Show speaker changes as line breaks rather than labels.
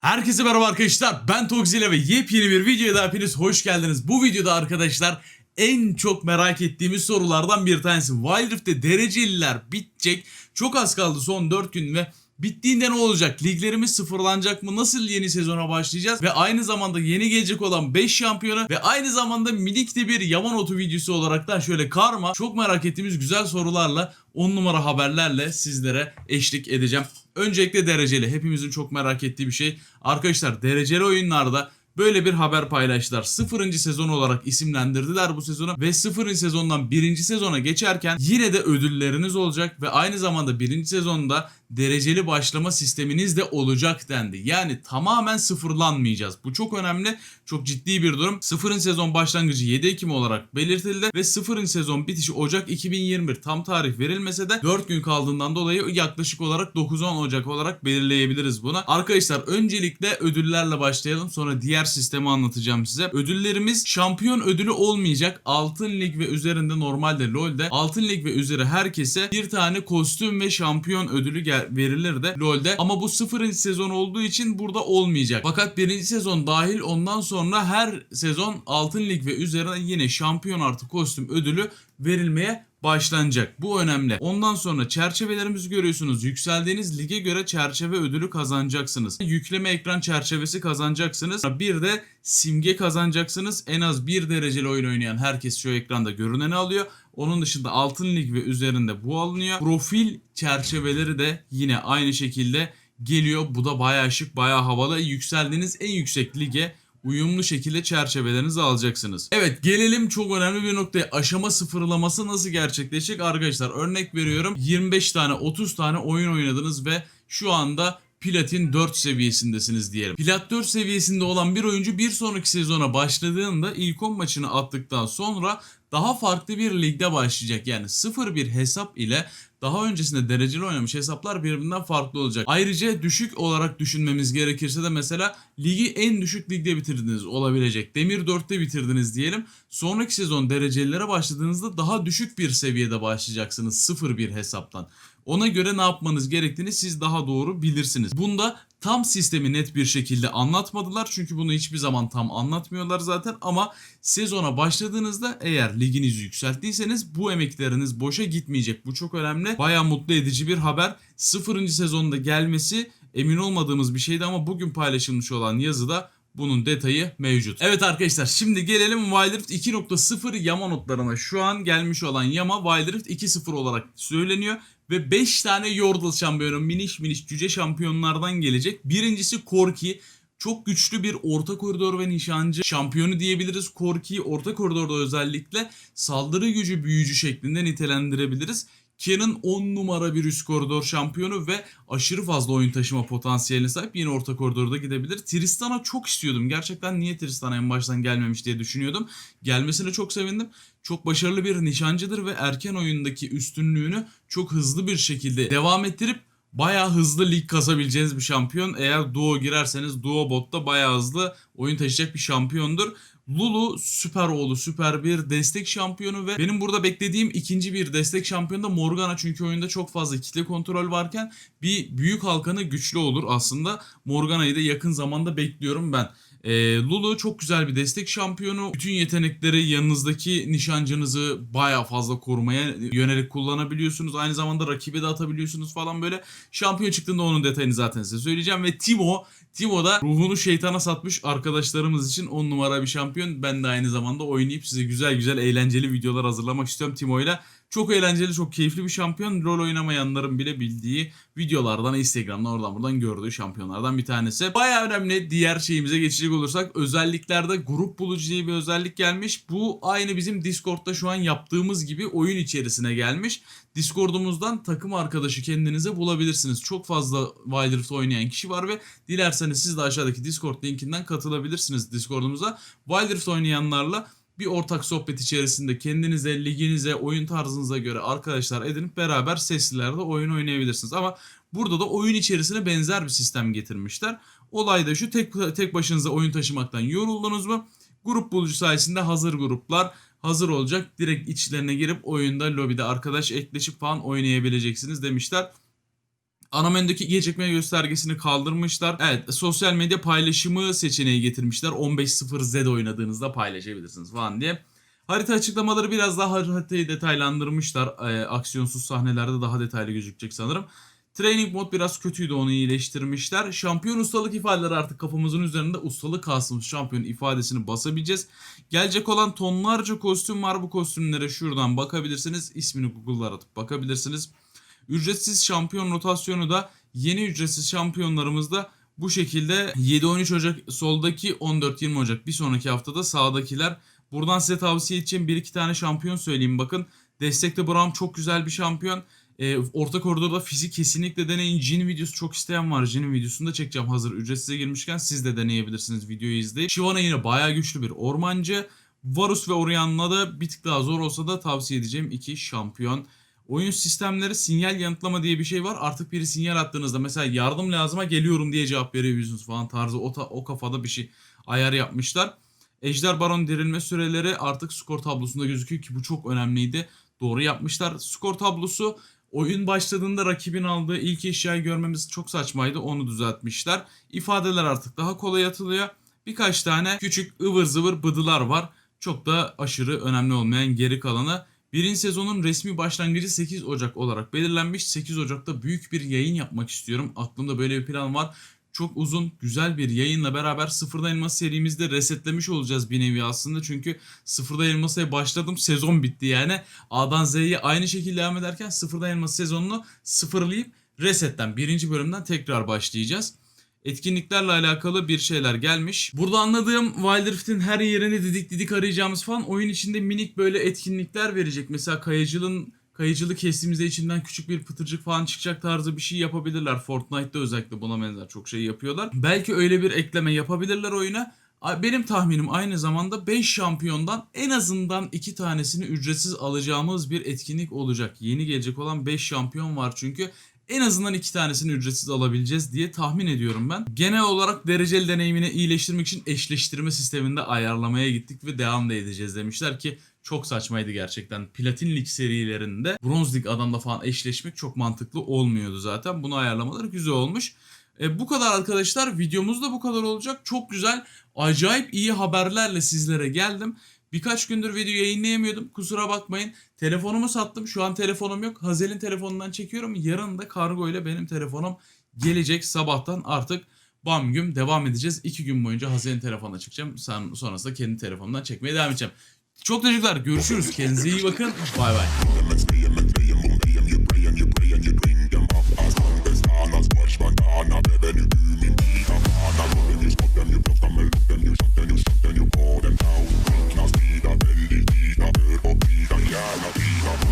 Herkese merhaba arkadaşlar. Ben Togzile ve yepyeni bir videoya da hepiniz hoş geldiniz. Bu videoda arkadaşlar en çok merak ettiğimiz sorulardan bir tanesi. Wild Rift'te dereceliler bitecek. Çok az kaldı son 4 gün ve bittiğinde ne olacak? Liglerimiz sıfırlanacak mı? Nasıl yeni sezona başlayacağız? Ve aynı zamanda yeni gelecek olan 5 şampiyonu ve aynı zamanda minikte bir Yamanotu videosu olaraktan şöyle karma çok merak ettiğimiz güzel sorularla 10 numara haberlerle sizlere eşlik edeceğim. Öncelikle dereceli. Hepimizin çok merak ettiği bir şey. Arkadaşlar dereceli oyunlarda böyle bir haber paylaştılar. Sıfırıncı sezon olarak isimlendirdiler bu sezonu ve sıfırıncı sezondan birinci sezona geçerken yine de ödülleriniz olacak ve aynı zamanda birinci sezonda dereceli başlama sisteminiz de olacak dendi. Yani tamamen sıfırlanmayacağız. Bu çok önemli. Çok ciddi bir durum. Sıfırıncı sezon başlangıcı 7 Ekim olarak belirtildi ve sıfırıncı sezon bitişi Ocak 2021 tam tarih verilmese de 4 gün kaldığından dolayı yaklaşık olarak 9-10 Ocak olarak belirleyebiliriz bunu. Arkadaşlar öncelikle ödüllerle başlayalım. Sonra diğer sistemi anlatacağım size. Ödüllerimiz şampiyon ödülü olmayacak. Altın lig ve üzerinde normalde LoL'de altın lig ve üzeri herkese bir tane kostüm ve şampiyon ödülü verilir de LoL'de. Ama bu sıfırıncı sezon olduğu için burada olmayacak. Fakat birinci sezon dahil ondan sonra her sezon altın lig ve üzerine yine şampiyon artı kostüm ödülü verilmeye başlanacak. Bu önemli. Ondan sonra çerçevelerimizi görüyorsunuz. Yükseldiğiniz lige göre çerçeve ödülü kazanacaksınız. Yükleme ekran çerçevesi kazanacaksınız. Bir de simge kazanacaksınız. En az bir dereceli oyun oynayan herkes şu ekranda görüneni alıyor. Onun dışında altın lig ve üzerinde bu alınıyor. Profil çerçeveleri de yine aynı şekilde geliyor. Bu da bayağı şık, bayağı havalı. Yükseldiğiniz en yüksek lige uyumlu şekilde çerçevelerinizi alacaksınız. Evet gelelim çok önemli bir noktaya. Aşama sıfırlaması nasıl gerçekleşecek arkadaşlar? Örnek veriyorum 25 tane 30 tane oyun oynadınız ve şu anda Platin 4 seviyesindesiniz diyelim. Plat 4 seviyesinde olan bir oyuncu bir sonraki sezona başladığında ilk 10 maçını attıktan sonra daha farklı bir ligde başlayacak. Yani 0-1 hesap ile daha öncesinde dereceli oynamış hesaplar birbirinden farklı olacak. Ayrıca düşük olarak düşünmemiz gerekirse de mesela ligi en düşük ligde bitirdiniz olabilecek. Demir 4'te bitirdiniz diyelim. Sonraki sezon derecelilere başladığınızda daha düşük bir seviyede başlayacaksınız 0-1 hesaptan. Ona göre ne yapmanız gerektiğini siz daha doğru bilirsiniz. Bunda tam sistemi net bir şekilde anlatmadılar. Çünkü bunu hiçbir zaman tam anlatmıyorlar zaten. Ama sezona başladığınızda eğer liginizi yükselttiyseniz bu emekleriniz boşa gitmeyecek. Bu çok önemli. Baya mutlu edici bir haber. Sıfırıncı sezonda gelmesi emin olmadığımız bir şeydi ama bugün paylaşılmış olan yazıda bunun detayı mevcut. Evet arkadaşlar şimdi gelelim Wild Rift 2.0 yama notlarına. Şu an gelmiş olan yama Wild Rift 2.0 olarak söyleniyor. Ve 5 tane Yordle şampiyonu miniş miniş cüce şampiyonlardan gelecek. Birincisi Korki. Çok güçlü bir orta koridor ve nişancı şampiyonu diyebiliriz. Korki'yi orta koridorda özellikle saldırı gücü büyücü şeklinde nitelendirebiliriz. Kia'nın 10 numara bir üst koridor şampiyonu ve aşırı fazla oyun taşıma potansiyeline sahip yine orta koridorda gidebilir. Tristan'a çok istiyordum. Gerçekten niye Tristana en baştan gelmemiş diye düşünüyordum. Gelmesine çok sevindim. Çok başarılı bir nişancıdır ve erken oyundaki üstünlüğünü çok hızlı bir şekilde devam ettirip bayağı hızlı lig kazabileceğiniz bir şampiyon. Eğer duo girerseniz duo botta bayağı hızlı oyun taşıyacak bir şampiyondur. Lulu süper oğlu süper bir destek şampiyonu ve benim burada beklediğim ikinci bir destek şampiyonu da Morgana çünkü oyunda çok fazla kitle kontrol varken bir büyük halkanı güçlü olur aslında. Morgana'yı da yakın zamanda bekliyorum ben. Ee, Lulu çok güzel bir destek şampiyonu. Bütün yetenekleri yanınızdaki nişancınızı baya fazla korumaya yönelik kullanabiliyorsunuz. Aynı zamanda rakibe de atabiliyorsunuz falan böyle. Şampiyon çıktığında onun detayını zaten size söyleyeceğim. Ve Timo, Timo da ruhunu şeytana satmış arkadaşlarımız için 10 numara bir şampiyon. Ben de aynı zamanda oynayıp size güzel güzel eğlenceli videolar hazırlamak istiyorum Timo'yla. Çok eğlenceli, çok keyifli bir şampiyon. Rol oynamayanların bile bildiği videolardan, Instagram'dan oradan buradan gördüğü şampiyonlardan bir tanesi. Baya önemli. Diğer şeyimize geçecek olursak özelliklerde grup bulucu diye bir özellik gelmiş. Bu aynı bizim Discord'da şu an yaptığımız gibi oyun içerisine gelmiş. Discord'umuzdan takım arkadaşı kendinize bulabilirsiniz. Çok fazla Wild Rift oynayan kişi var ve dilerseniz siz de aşağıdaki Discord linkinden katılabilirsiniz Discord'umuza. Wild Rift oynayanlarla bir ortak sohbet içerisinde kendinize, liginize, oyun tarzınıza göre arkadaşlar edinip beraber seslilerde oyun oynayabilirsiniz. Ama burada da oyun içerisine benzer bir sistem getirmişler. Olay da şu tek, tek başınıza oyun taşımaktan yoruldunuz mu? Grup bulucu sayesinde hazır gruplar hazır olacak. Direkt içlerine girip oyunda lobide arkadaş ekleşip falan oynayabileceksiniz demişler. Ana menüdeki gecikme göstergesini kaldırmışlar. Evet sosyal medya paylaşımı seçeneği getirmişler. 15.0Z oynadığınızda paylaşabilirsiniz falan diye. Harita açıklamaları biraz daha haritayı detaylandırmışlar. Ee, aksiyonsuz sahnelerde daha detaylı gözükecek sanırım. Training mod biraz kötüydü onu iyileştirmişler. Şampiyon ustalık ifadeleri artık kafamızın üzerinde ustalık kasımız şampiyon ifadesini basabileceğiz. Gelecek olan tonlarca kostüm var. Bu kostümlere şuradan bakabilirsiniz. İsmini Google'da aratıp bakabilirsiniz. Ücretsiz şampiyon rotasyonu da yeni ücretsiz şampiyonlarımızda bu şekilde 7-13 Ocak soldaki 14-20 Ocak bir sonraki haftada sağdakiler. Buradan size tavsiye edeceğim bir iki tane şampiyon söyleyeyim bakın. Destekte Braum çok güzel bir şampiyon. Ee, orta koridorda fizik kesinlikle deneyin. Jin videosu çok isteyen var. Jin'in videosunu da çekeceğim hazır ücretsize girmişken siz de deneyebilirsiniz videoyu izleyip. Shyvana yine bayağı güçlü bir ormancı. Varus ve Orianna da bir tık daha zor olsa da tavsiye edeceğim iki şampiyon. Oyun sistemleri sinyal yanıtlama diye bir şey var. Artık biri sinyal attığınızda mesela yardım lazıma geliyorum diye cevap veriyorsunuz falan tarzı o, ta- o kafada bir şey ayar yapmışlar. Ejder Baron dirilme süreleri artık skor tablosunda gözüküyor ki bu çok önemliydi. Doğru yapmışlar. Skor tablosu oyun başladığında rakibin aldığı ilk eşyayı görmemiz çok saçmaydı. Onu düzeltmişler. İfadeler artık daha kolay atılıyor. Birkaç tane küçük ıvır zıvır bıdılar var. Çok da aşırı önemli olmayan geri kalanı. Birinci sezonun resmi başlangıcı 8 Ocak olarak belirlenmiş. 8 Ocak'ta büyük bir yayın yapmak istiyorum. Aklımda böyle bir plan var. Çok uzun, güzel bir yayınla beraber Sıfırda Elmas serimizde resetlemiş olacağız bir nevi aslında. Çünkü Sıfırda Elmas'a başladım, sezon bitti yani. A'dan Z'ye aynı şekilde devam ederken Sıfırda Elmas sezonunu sıfırlayıp resetten, birinci bölümden tekrar başlayacağız etkinliklerle alakalı bir şeyler gelmiş. Burada anladığım Wild Rift'in her yerini didik didik arayacağımız falan oyun içinde minik böyle etkinlikler verecek. Mesela kayıcılığın kayıcılık kestiğimizde içinden küçük bir pıtırcık falan çıkacak tarzı bir şey yapabilirler. Fortnite'da özellikle buna benzer çok şey yapıyorlar. Belki öyle bir ekleme yapabilirler oyuna. Benim tahminim aynı zamanda 5 şampiyondan en azından 2 tanesini ücretsiz alacağımız bir etkinlik olacak. Yeni gelecek olan 5 şampiyon var çünkü en azından iki tanesini ücretsiz alabileceğiz diye tahmin ediyorum ben. Genel olarak dereceli deneyimini iyileştirmek için eşleştirme sisteminde ayarlamaya gittik ve devam da edeceğiz demişler ki çok saçmaydı gerçekten. Platin Lig serilerinde Bronz Lig adamla falan eşleşmek çok mantıklı olmuyordu zaten. Bunu ayarlamaları güzel olmuş. E, bu kadar arkadaşlar. Videomuz da bu kadar olacak. Çok güzel, acayip iyi haberlerle sizlere geldim. Birkaç gündür video yayınlayamıyordum. Kusura bakmayın. Telefonumu sattım. Şu an telefonum yok. Hazel'in telefonundan çekiyorum. Yarın da kargo ile benim telefonum gelecek. Sabahtan artık bam güm devam edeceğiz. İki gün boyunca Hazel'in telefonuna çıkacağım. Sonrasında kendi telefonumdan çekmeye devam edeceğim. Çok teşekkürler. Görüşürüz. Kendinize iyi bakın. Bay bay.